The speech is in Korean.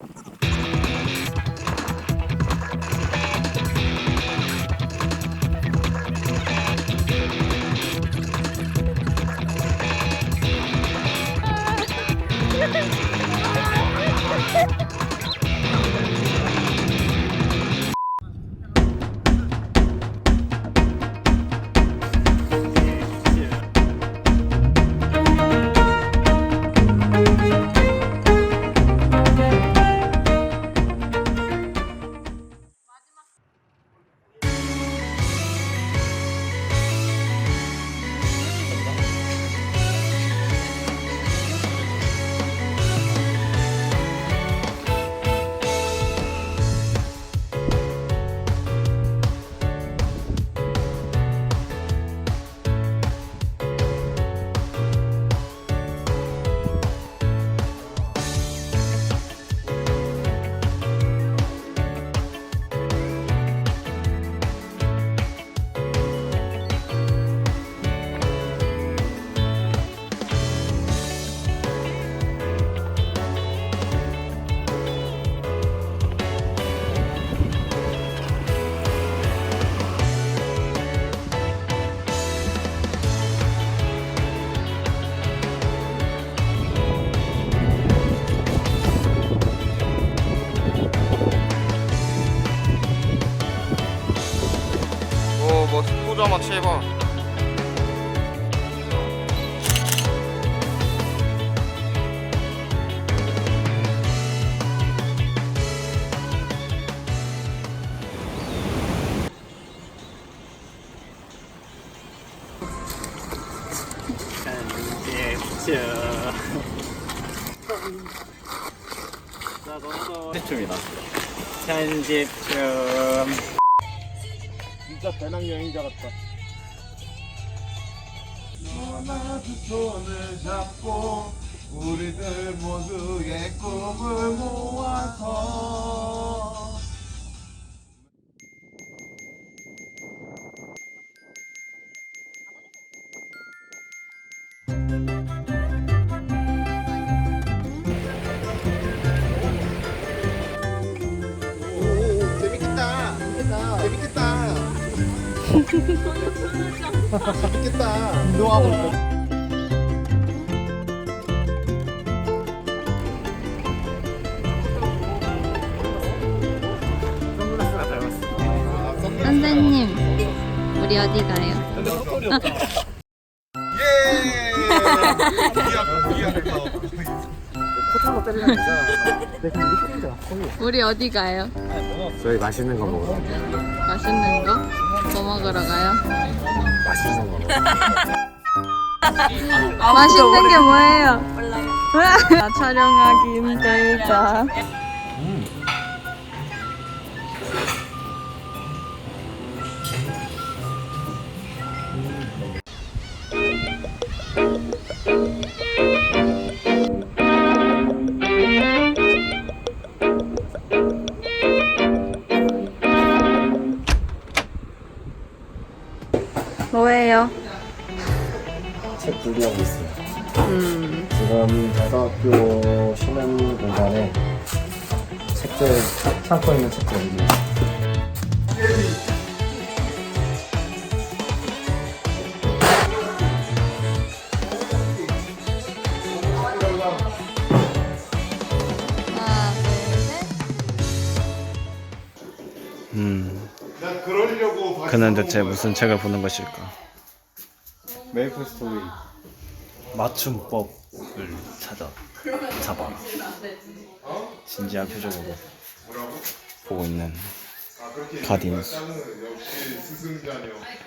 어 뭐 포장마차 해봐 편집점이다. 편집점. 진짜 배낭여행자 같다. 하나 두 손을 잡고 우리들 모두의 꿈을 모아서 재밌겠다. 운동하고 있어. 선생님, 우리 어디 가요? 예! 때리는. 내가 힘들어. 우리 어디 가요? 저희 맛있는 거 먹으러. 맛있는 거? 뭐 먹으러 가요? 맛있는 거 먹으러. 맛있는 게 뭐예요? 몰라요. 나 촬영하기 힘들다. 뭐예요? 책 분리하고 있어요. 음, 지금 대사학교 쉬는 공간에 책들, 창고에 있는 책들 있어요. 하나, 둘, 셋. 음. 그는 대체 무슨 책을 보는 것일까? 메이플 스토리. 맞춤법을 찾아 잡아. 진지한 표정으로 보고 있는 가딘스.